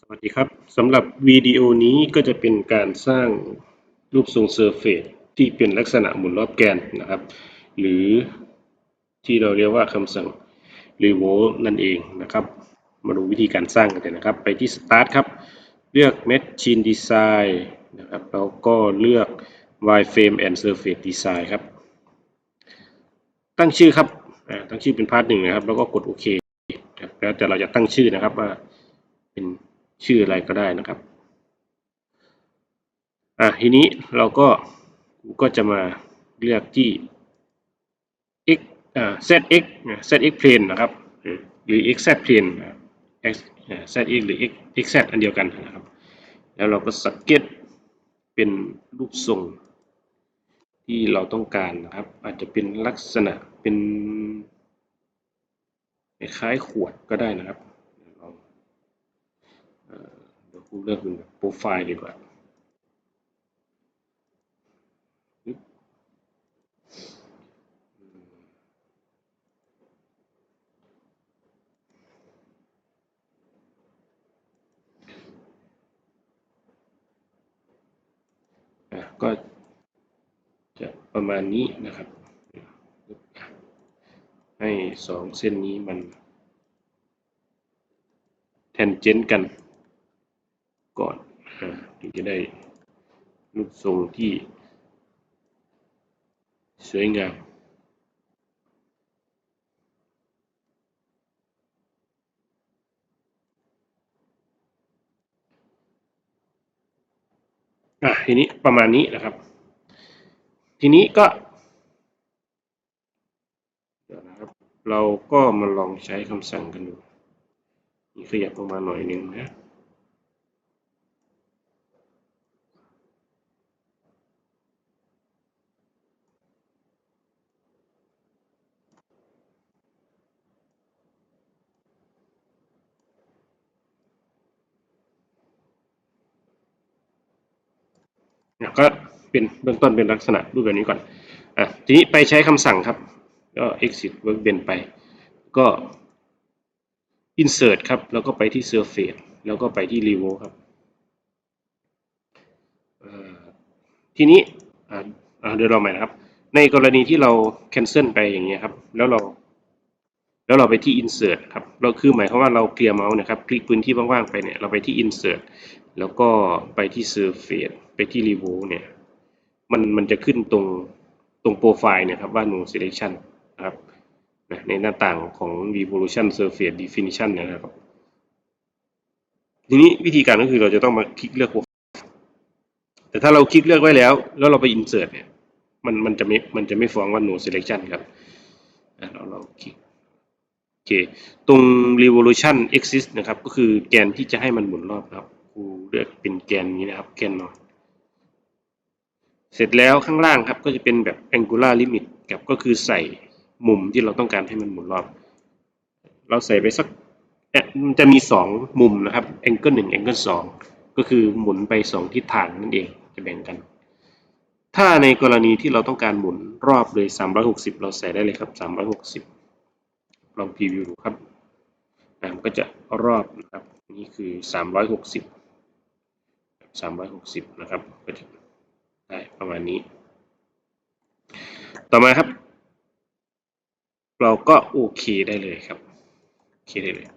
สวัสดีครับสำหรับวิดีโอนี้ก็จะเป็นการสร้างรูปทรงเซอร์เฟสที่เป็นลักษณะหมุนรอบแกนนะครับ หรือที่เราเรียกว่าคำสั่ง revolve นั่นเองนะครับ มาดูวิธีการสร้างกันเลยนะครับ ไปที่ start ครับ เลือก machine design นะครับแล้วก็เลือก wireframe and surface design ครับ ตั้งชื่อครับตั้งชื่อเป็นพาร์ทหนึ่งนะครับ แล้วก็กดโอเคแล้วแต่เราจะตั้งชื่อนะครับว่าเป็น ชื่ออะไรก็ได้นะครับ อะทีนี้เราก็ก็จะมาเลือกที่ x อ่า zx นะ zx plane นะครับ หรือ xz plane x อ่า zx หรือ x xz อันเดียวกันนะครับ แล้วเราก็สเก็ตเป็นรูปทรงที่เราต้องการนะครับ อาจจะเป็นลักษณะเป็นคล้ายขวดก็ได้นะครับ เดี๋ยวคูเลือกเป็นโปรไฟล์ดีกว่าก็จะประมาณนี้นะครับ ให้สองเส้นนี้มันแทนเจนกัน ก่อนถึงจะได้รูปทรงที่สวยงามอะทีนี้ประมาณนี้นะครับ ทีนี้ก็เดี๋ยวนะครับ เราก็มาลองใช้คำสั่งกันดู นี่ขยับออกมาหน่อยนึงนะ ก็เป็นเบื้องต้นเป็นลักษณะรูปแบบนี้ก่อนอะทีนี้ไปใช้คำสั่งครับก็ exit workbench ไป ก็ insert ครับ แล้วก็ไปที่ surface แล้วก็ไปที่ revolve ครับทีนี้เดี๋ยวเราใหม่นะครับ ในกรณีที่เรา cancel ไปอย่างเงี้ยครับ แล้วเรา แล้วเราไปที่ insert ครับ เราคือหมายความว่าเราเคลียร์เมาส์นะครับ คลิกพื้นที่ว่างๆไปเนี่ย เราไปที่ insert แล้วก็ไปที่ surface ไปที่ revolve เนี่ย มันมันจะขึ้นตรงตรงโปรไฟล์เนี่ยครับว่า no selection นะครับนะในหน้าต่างของ revolution surface definition เนะครับ ทีนี้วิธีการก็คือเราจะต้องมาคลิกเลือก profile แต่ถ้าเราคลิกเลือกไว้แล้ว แล้วเราไป insert เนี่ย มันมันจะไม่มันจะไม่ฟ้องว่า no selection ครับเราเราคลิกโอเค ตรง revolution axis นะครับ ก็คือแกนที่จะให้มันหมุนรอบครับ รูเลือกเป็นแกนนี้นะครับ แกนนอนเสร็จแล้วข้างล่างครับก็จะเป็นแบบ angular limit กับก็คือใส่มุมที่เราต้องการให้มันหมุนรอบ เราใส่ไปสักเอ๊ะมันจะมีสองมุมนะครับ angle หนึ่ง angle สองก็คือหมุนไปสองทิศทางนั่นเองจะแบ่งกัน ถ้าในกรณีที่เราต้องการหมุนรอบเลย 360 เราใส่ได้เลยครับ 360 ลองพรีวิวดูครับมันก็จะรอบนะครับ นี่คือ 360 360 นะครับก็จะได้ประมาณนี้ ต่อมาครับ เราก็โอเคได้เลยครับโอเคได้เลย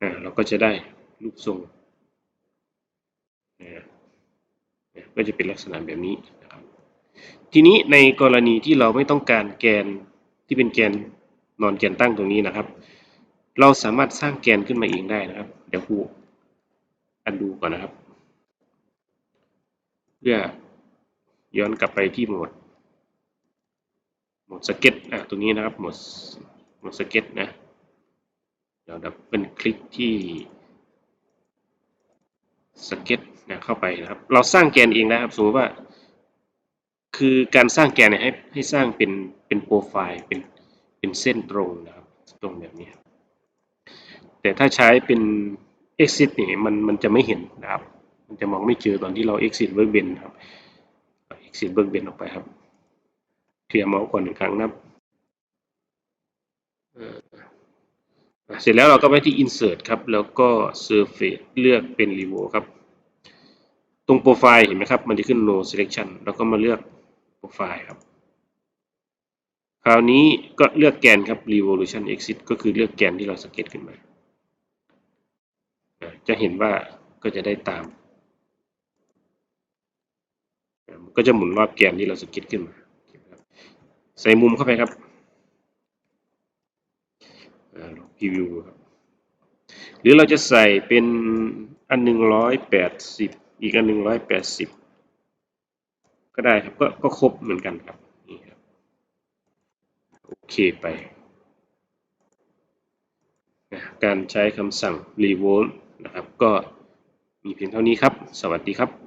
อ่าเราก็จะได้รูปทรงนะก็จะเป็นลักษณะแบบนี้นะครับ ทีนี้ในกรณีที่เราไม่ต้องการแกนที่เป็นแกนนอนแกนตั้งตรงนี้นะครับ เราสามารถสร้างแกนขึ้นมาเองได้นะครับ เดี๋ยวครูอันดูก่อนนะครับ พื่อย้อนกลับไปที่โหมดโหมดสเก็ตอะตรงนี้นะครับโหมดโหมดสเก็ตนะเดี๋ยวดับเป็นคลิกที่สเก็ตนะเข้าไปนะครับ เราสร้างแกนเองนะครับสมมติว่า คือการสร้างแกนเนี่ยให้ให้สร้างเป็นเป็นโปรไฟล์เป็นเป็นเส้นตรงนะครับตรงแบบนี้แต่ถ้าใช้เป็น exit เนี่ยมันมันจะไม่เห็นนะครับ มันจะมองไม่เจอตอนที่เรา exit workbench นครับ exit workbench ออกไปครับเคลียร์เมาส์ก่อนหนึ่งครั้งนะครับเสร็จแล้วเราก็ไปที่ insert ครับ แล้วก็ surface เลือกเป็น revo ครับ ตรงโปรไฟล์เห็นไหมครับ มันจะขึ้น no selection แล้วก็มาเลือกโปรไฟล์ครับ คราวนี้ก็เลือกแกนครับ revolution exit ก็คือเลือกแกนที่เราสเก็ตขึ้นมา จะเห็นว่าก็จะได้ตามอะ ก็จะหมุนรอบแกนที่เราสเก็ตขึ้นมาใส่มุมเข้าไปครับอ่าลองพรีวิวครับหรือเราจะใส่เป็นอันหนึ่งร้อยแปดสิบอีกอันหนึ่งร้อยแปดสิบก็ได้ครับก็ก็ครบเหมือนกันครับนี่ครับโอเคไปนะการใช้คำสั่ง revolt นะครับ ก็มีเพียงเท่านี้ครับ สวัสดีครับ